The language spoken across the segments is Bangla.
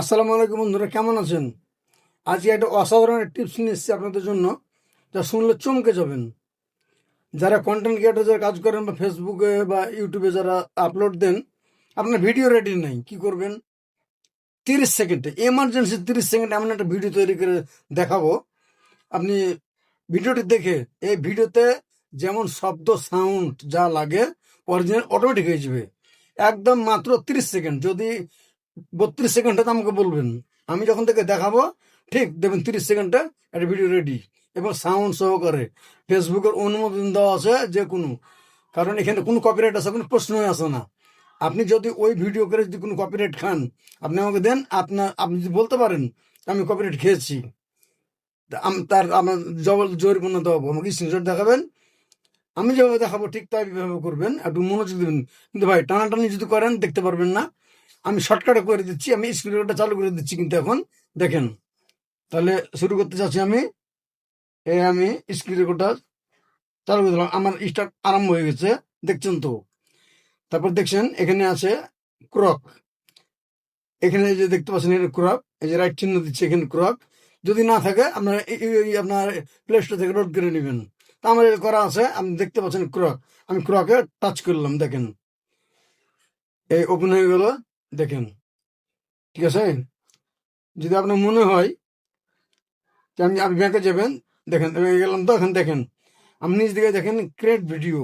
আসসালামু আলাইকুম বন্ধুরা, কেমন আছেন? আজকে একটা অসাধারণ টিপস নিয়ে আপনাদের জন্য, যা শুনলে চমকে যাবেন। যারা কন্টেন্ট ক্রিয়েটার যারা কাজ করেন বা ফেসবুকে বা ইউটিউবে যারা আপলোড দেন, আপনার ভিডিও রেডি নেই, কি করবেন? তিরিশ সেকেন্ডে এমার্জেন্সি তিরিশ সেকেন্ডে এমন একটা ভিডিও তৈরি করে দেখাবো। আপনি ভিডিওটি দেখে, এই ভিডিওতে যেমন শব্দ সাউন্ড যা লাগে অরিজিনাল অটোমেটিক হয়ে যাবে। একদম মাত্র তিরিশ সেকেন্ড যদি বত্রিশ সেকেন্ড তো আমাকে বলবেন। আমি যখন থেকে দেখাবো, ঠিক দেখবেন তিরিশ সেকেন্ডে একটা ভিডিও রেডি এবং সাউন্ড সহকারে। ফেসবুকের অনুমোদন দেওয়া আছে যে কোনো। কারণ এখানে কোনো কপিরাইট আছে, কোনো প্রশ্নই আসে না। আপনি যদি ওই ভিডিও করে যদি কোনো কপিরাইট খান, আপনি আমাকে দেন আপনার আপনি যদি বলতে পারেন, আমি কপিরাইট খেয়েছি। তা তার আমার জবল জরিমানা দেওয়াবো। আমাকে স্ক্রিনশট দেখাবেন। আমি যেভাবে দেখাবো, ঠিক তাইভাবে করবেন। একটু মনোযোগ দেবেন। কিন্তু ভাই, টানাটানি যদি করেন, দেখতে পারবেন না। আমি শর্টকাটে করে দিচ্ছি, আমি স্ক্রিন রেকর্ডটা চালু করে দিচ্ছি কিন্তু এখন। দেখেন, তাহলে শুরু করতে চাচ্ছি আমি। এই আমি স্ক্রিন রেকর্ডটা চালু করে দিলাম, আমার স্টার্ট আরম্ভ হয়ে গেছে, দেখছেন তো? তারপর দেখছেন, এখানে আছে ক্রক এখানে যে দেখতে পাচ্ছেন, এখানে ক্রক এই যে রাইট চিহ্ন দিচ্ছে, এখানে ক্রক যদি না থাকে, আপনারা আপনার প্লে স্টোর থেকে লোড করে নেবেন। তা আমার করা আছে, আপনি দেখতে পাচ্ছেন ক্রক আমি ক্রকে টাচ করলাম, দেখেন। এই ওপেন হয়ে গেল। দেখেন, ঠিক আছে? যদি আপনার মনে হয় যে আমি আপনি ব্যাংকে যাবেন, দেখেন গেলাম তো, এখন দেখেন আপনি নিজ দিকে দেখেন ক্রিয়েট ভিডিও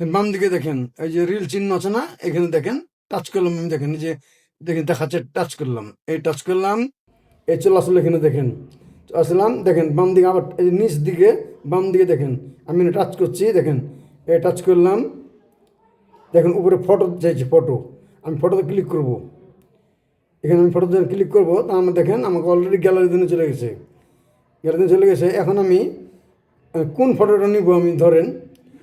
বাম দিকে দেখেন, এই যে রিল চিহ্ন আছে না, এখানে দেখেন টাচ করলাম, আমি দেখেন যে দেখেন, দেখাচ্ছে টাচ করলাম, এই টাচ করলাম, এই চলে আসলে এখানে, দেখেন আসলাম, দেখেন, বাম দিকে আবার, এই নিচ দিকে, বাম দিকে দেখেন, আমি টাচ করছি, দেখেন, এই টাচ করলাম, দেখেন, উপরে ফটো চাইছি ফটো আমি ফটোতে ক্লিক করব। এখানে আমি ফটোতে ক্লিক করব, তা আমার দেখেন আমাকে অলরেডি গ্যালারি দিনে চলে গেছে। গ্যালারি চলে গেছে। এখন আমি কোন ফটোটা নিব আমি ধরেন,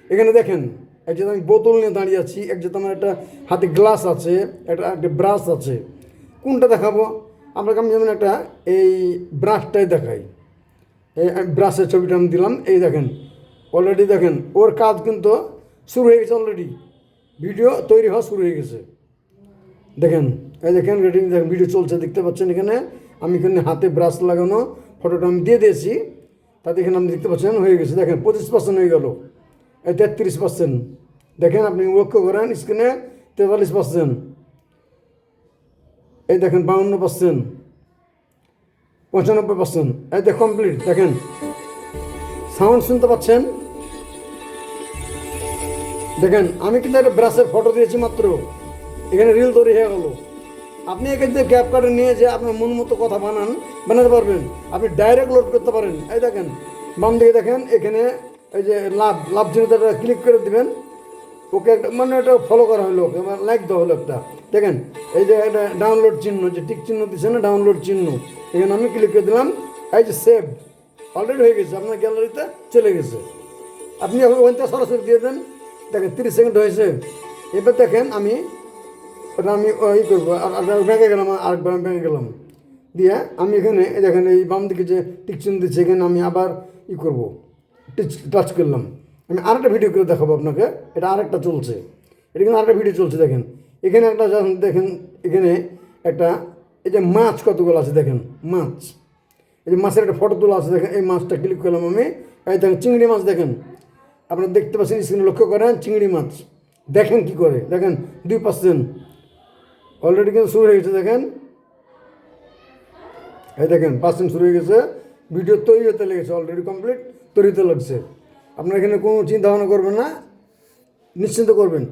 এখানে দেখেন এক জায়গায় আমি বোতল নিয়ে দাঁড়িয়ে আছি এক জায়গায় আমার একটা হাতে গ্লাস আছে, একটা একটা ব্রাশ আছে, কোনটা দেখাবো? আপনাকে আমি যেমন একটা এই ব্রাশটাই দেখাই। এই ব্রাশের ছবিটা আমি দিলাম, এই দেখেন অলরেডি দেখেন, ওর কাজ কিন্তু শুরু হয়ে গেছে অলরেডি ভিডিও তৈরি হওয়া শুরু হয়ে গেছে। দেখেন, এই দেখেন রেডিং দেখেন ভিডিও চলছে, দেখতে পাচ্ছেন এখানে? আমি এখানে হাতে ব্রাশ লাগানো ফটোটা আমি দিয়ে দিয়েছি। তাতে এখানে আপনি দেখতে পাচ্ছেন, হয়ে গেছে। দেখেন, পঁচিশ পার্সেন্ট হয়ে গেল। এই তেত্রিশ পার্সেন্ট দেখেন, আপনি লক্ষ্য করেন স্ক্রিনে তেতাল্লিশ পার্সেন্ট এই দেখেন, বাউন্ন পার্সেন্ট পঁচানব্বই পার্সেন্ট এই দেখ কমপ্লিট দেখেন। সাউন্ড শুনতে পাচ্ছেন? দেখেন, আমি কিন্তু একটা ব্রাশের ফটো দিয়েছি মাত্র। এখানে রিল তৈরি হয়ে গেল। আপনি এখান থেকে ক্যাপ কার্ডে নিয়ে যে আপনার মন মতো কথা বানান, বানাতে পারবেন। আপনি ডাইরেক্ট লোড করতে পারেন। এই দেখেন, বাম দিকে দেখেন, এখানে এই যে লাভ লাভ চিহ্নটা ক্লিক করে দিবেন। ওকে একটা মানে এটা ফলো করা হলো, ওকে লাইক দেওয়া হলো একটা। দেখেন, এই যে একটা ডাউনলোড চিহ্ন, যে টিক চিহ্ন দিচ্ছে না ডাউনলোড চিহ্ন, এখানে আমি ক্লিক করে দিলাম। এই যে সেভ অলরেডি হয়ে গেছে, আপনার গ্যালারিতে চলে গেছে। আপনি ওখান থেকে সরাসরি দিয়ে দেন। দেখেন, তিরিশ সেকেন্ড হয়েছে। এবার দেখেন আমি ওটা আমি ই করব ব্যাঙ্কে গেলাম আর ব্যাঙ্কে গেলাম। দিয়ে আমি এখানে দেখেন, এই বাম দিকে যে টিক চিহ্ন দিচ্ছে, এখানে আমি আবার ই করব টিচ টাচ করলাম। আমি আরেকটা ভিডিও করে দেখাবো আপনাকে, এটা আরেকটা চলছে। এটা কিন্তু আরেকটা ভিডিও চলছে, দেখেন। এখানে একটা দেখেন, এখানে একটা, এই যে মাছ কতগুলো আছে, দেখেন, মাছ। এই যে মাছের একটা ফটো তোলা আছে, দেখেন, এই মাছটা ক্লিক করলাম আমি। এই দেখেন, চিংড়ি মাছ, দেখেন। আপনারা দেখতে পাচ্ছেন স্ক্রিনে লক্ষ্য করেন, চিংড়ি মাছ। দেখেন কি করে, দেখেন, দুই পার্সেন্ট অলরেডি কিন্তু শুরু হয়ে গেছে, দেখেন। এই দেখেন পার্সেন্ট শুরু হয়ে গেছে। ভিডিও তৈরি হতে লেগেছে অলরেডি কমপ্লিট তৈরি হতে লাগছে। আপনার এখানে কোনো চিন্তা ভাবনা করবেন না, নিশ্চিন্ত করবেন।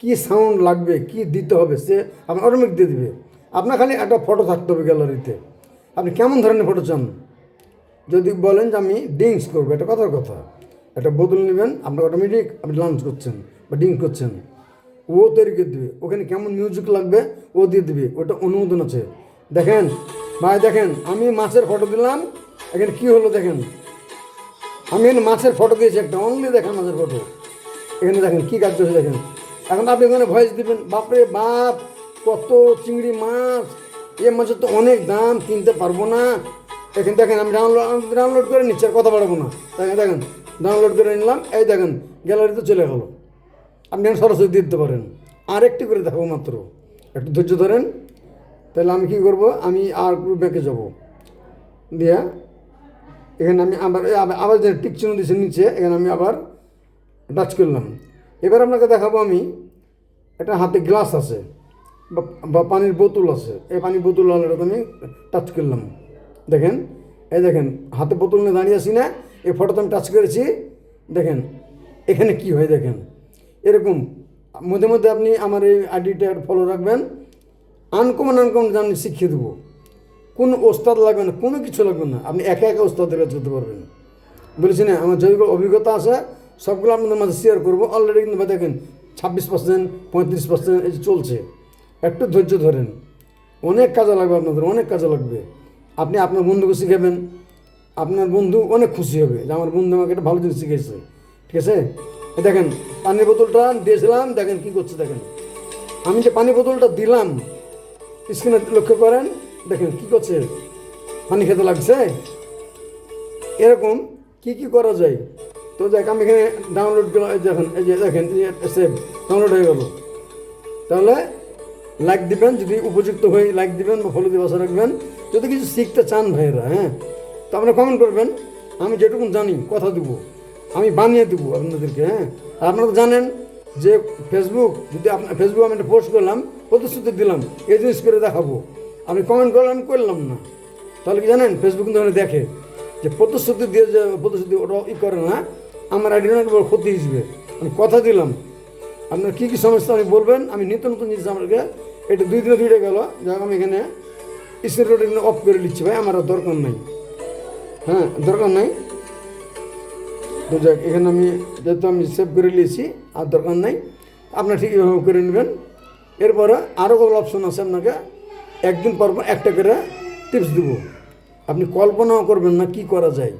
কি সাউন্ড লাগবে, কি দিতে হবে, সে আপনার অটোমেটিক দিয়ে দিবে। আপনার খালি একটা ফটো থাকতে হবে গ্যালারিতে আপনি কেমন ধরনের ফটো চান? যদি বলেন যে আমি ডিংস করব, এটা কথার কথা। একটা বোতল নেবেন আপনার অটোমেটিক আপনি লাঞ্চ করছেন বা ডিঙ্ক করছেন। ও তৈরি করে দেবে। ওখানে কেমন মিউজিক লাগবে, ও দিয়ে দিবে। ওটা অনুমোদন আছে। দেখেন, ভাই দেখেন, আমি মাছের ফটো দিলাম। এখানে কি হলো দেখেন? আমি এখানে মাছের ফটো দিয়েছি একটা অনলি দেখেন মাছের ফটো এখানে দেখেন, কী কাজ হচ্ছে দেখেন। এখন আপনি এখানে ভয়েস দিবেন, বাপরে বাপ, কত চিংড়ি মাছ। এ মাছের তো অনেক দাম, কিনতে পারব না। এখানে দেখেন, আমি ডাউনলোড ডাউনলোড করে নিচ্ছি, আর কথা বাড়াবো না। দেখেন দেখেন ডাউনলোড করে নিলাম। এই দেখেন গ্যালারিতে চলে গেল। আপনি সরাসরি দিতে পারেন। আর একটি করে দেখো মাত্র। একটু ধৈর্য ধরেন। তাহলে আমি কী করব? আমি আর গ্রুপ ব্যাকে যাব। দিয়া, এখানে আমি আবার আবার- যে টিক চিহ্ন দিয়েছে নিচে, এখানে আমি আবার টাচ করলাম। এবার আপনাকে দেখাবো আমি একটা হাতে গ্লাস আছে বা- বা পানির বোতল আছে। এই পানির বোতল আলাদা আমি টাচ করলাম। দেখেন, এই দেখেন, হাতে বোতল নিয়ে দাঁড়িয়ে আছি না, এই ফটোতে আমি টাচ করেছি। দেখেন, এখানে কি হয় দেখেন। এরকম। মধ্যে মধ্যে আপনি আমার এই আইডিটা ফলো রাখবেন। আনকমন আনকমন আমি শিখিয়ে দেবো। কোনো ওস্তাদ লাগবে না, কোনো কিছু লাগবে না। আপনি একা একা ওস্তাদের কাছে যেতে পারবেন। বলেছি না, আমার যেগুলো অভিজ্ঞতা আছে, সবগুলো আপনাদের মাঝে শেয়ার করব। অলরেডি কিন্তু দেখেন, ছাব্বিশ পার্সেন্ট পঁয়ত্রিশ পার্সেন্ট এই চলছে। একটু ধৈর্য ধরেন। অনেক কাজে লাগবে আপনাদের, অনেক কাজে লাগবে। আপনি আপনার বন্ধুকে শিখাবেন। আপনার বন্ধু অনেক খুশি হবে যে আমার বন্ধু আমাকে একটা ভালো জিনিস শিখেছে ঠিক আছে? দেখেন, পানির বোতলটা দিয়েছিলাম, দেখেন কী করছে, দেখেন। আমি যে পানি বোতলটা দিলাম, স্ক্রিনে লক্ষ্য করেন, দেখেন কি করছে, পানি খেতে লাগছে। এরকম কি কি করা যায়? তো দেখ আমি এখানে ডাউনলোড দেখেন, এই যে দেখেন সেভ ডাউনলোড হয়ে গেল। তাহলে লাইক দিবেন, যদি উপযুক্ত হয়ে লাইক দিবেন বা ফলো দিয়ে বসে রাখবেন। যদি কিছু শিখতে চান ভাইয়েরা হ্যাঁ তো আপনারা কমেন্ট করবেন। আমি যেটুকু জানি, কথা দেবো। আমি বানিয়ে দেবো আপনাদেরকে হ্যাঁ? আর আপনারা তো জানেন যে ফেসবুক যদি আপনার ফেসবুক আমি একটা পোস্ট করলাম, প্রতিশ্রুতি দিলাম, এই জিনিস করে দেখাবো। আমি কমেন্ট করলাম করলাম না। তাহলে কি জানেন ফেসবুক কিন্তু দেখে যে প্রতিশ্রুতি দিয়ে যে প্রতিশ্রুতি ওটা ই করে না, আমার আইডি অনেক বড় ক্ষতি হিসেবে আমি কথা দিলাম। আপনার কী কী সমস্যা আমি বলবেন, আমি নিত্য নতুন জিনিস আমাকে এটা দুই দিনে দুইটা গেল যাক আমি এখানে এখানে অফ করে নিচ্ছি ভাই, আমার দরকার নাই। হ্যাঁ দরকার নাই। তো যাক, এখানে আমি যেহেতু আমি সেভ করে নিয়েছি, আর দরকার নাই আপনার ঠিক এভাবে করে নেবেন। এরপরে আরও কত অপশন আছে আপনাকে? একদিন পর একটা করে টিপস দেবো। আপনি কল্পনাও করবেন না কি করা যায়।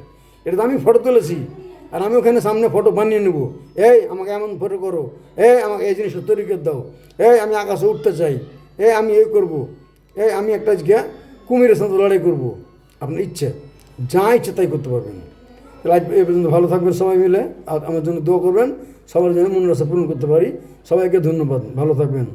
এটা তো আমি ফটো তুলেছি, আর আমি ওখানে সামনে ফটো বানিয়ে নেব। এই, আমাকে এমন ফটো করো। এই, আমাকে এই জিনিস তৈরি করে দাও। এই, আমি আকাশে উঠতে চাই। এই, আমি এই করব। এই, আমি একটা আজকে কুমিরের সাথে লড়াই করব। আপনার ইচ্ছে, যা ইচ্ছে তাই করতে পারবেন। তাহলে এ পর্যন্ত ভালো থাকবেন সবাই মিলে, আর আমার জন্য দোয়া করবেন। সবার জন্য মনের আশা পূরণ করতে পারি। সবাইকে ধন্যবাদ। ভালো থাকবেন।